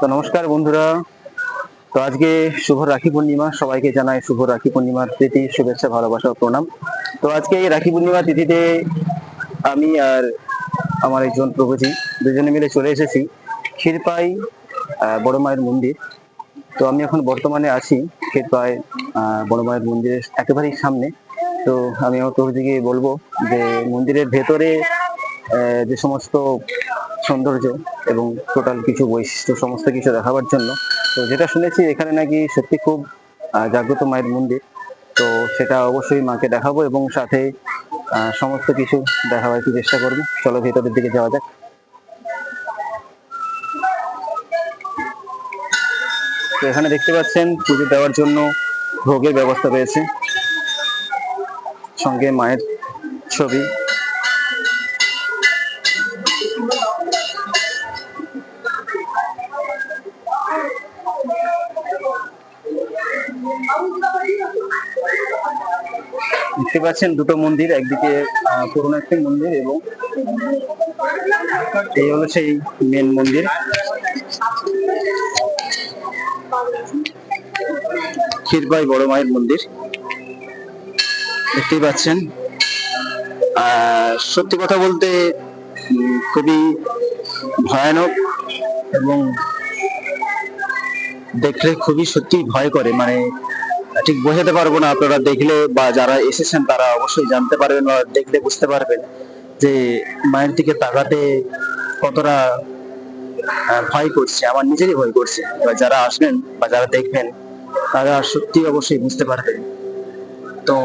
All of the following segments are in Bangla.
তো নমস্কার বন্ধুরা। তো আজকে শুভ রাখি পূর্ণিমা, সবাইকে জানাই শুভ রাখি পূর্ণিমার তিথি শুভেচ্ছা, ভালোবাসা প্রণাম। তো আজকে এই রাখি পূর্ণিমা তিথিতে আমি আর আমার একজন প্রভুজি দুজনে মিলে চলে এসেছি ক্ষীরপাই বড় মায়ের মন্দির। তো আমি এখন বর্তমানে আছি ক্ষীরপাই বড় মায়ের মন্দিরের একেবারেই সামনে। তো আমি আমার প্রভুজিকে বলব যে মন্দিরের ভেতরে যে সমস্ত সৌন্দর্য এবং টোটাল কিছু বৈশিষ্ট্য, সমস্ত কিছু দেখাবার জন্য। তো যেটা শুনেছি, এখানে নাকি সত্যি খুব জাগ্রত মায়ের মন্দির। তো সেটা অবশ্যই মাকে দেখাবো এবং সাথে সমস্ত কিছু দেখাবার একটু চেষ্টা করব। চলো ভেতরের দিকে যাওয়া যাক। তো এখানে দেখতে পাচ্ছেন, পুজো দেওয়ার জন্য ভোগের ব্যবস্থা রয়েছে। সঙ্গে মায়ের ছবি। দেখতে পাচ্ছেন দুটো মন্দির, একদিকে পুরনো একটি মন্দির এবং এই হলো সেই মেন মন্দির। ক্ষীরবাই বড় মায়ের মন্দির। দেখতেই পাচ্ছেন। সত্যি কথা বলতে খুবই ভয়ানক এবং দেখলে খুবই সত্যি ভয় করে। মানে ঠিক বোঝাতে পারব না আপনারা দেখলে বা যারা এসেছেন তারা অবশ্যই জানতে পারবেন বা দেখলে বুঝতে পারবেন যে মায়ের দিকে তাকাতে কতটা ভয় করছে, আমার নিজেরই ভয় করছে। এবার যারা আসবেন বা যারা দেখবেন, তারা সত্যি অবশ্যই বুঝতে পারবেন। তো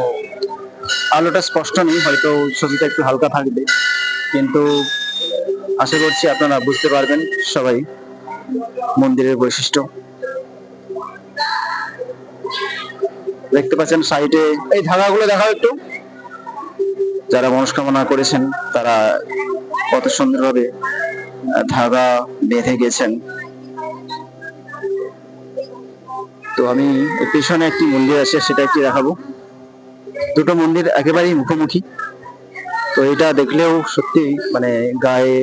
আলোটা স্পষ্ট নেই, হয়তো ছবিটা একটু হালকা থাকবে, কিন্তু আশা করছি আপনারা বুঝতে পারবেন সবাই মন্দিরের বৈশিষ্ট্য। দেখতে পাচ্ছেন সাইডে এই ধাগাগুলো দেখাও একটু। যারা মনস্কামনা করেছেন, তারা কত সুন্দরভাবে ধাগা বেঁধে গেছেন। তো আমি পেছনে একটি মন্দির আছে, সেটা একটি দেখাবো। দুটো মন্দির একেবারেই মুখোমুখি। তো এটা দেখলেও সত্যি মানে গায়ে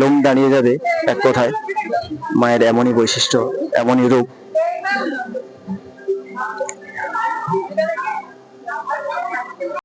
লোম দাঁড়িয়ে যাবে এক কথায়। মায়ের এমনই বৈশিষ্ট্য, এমনই রূপ।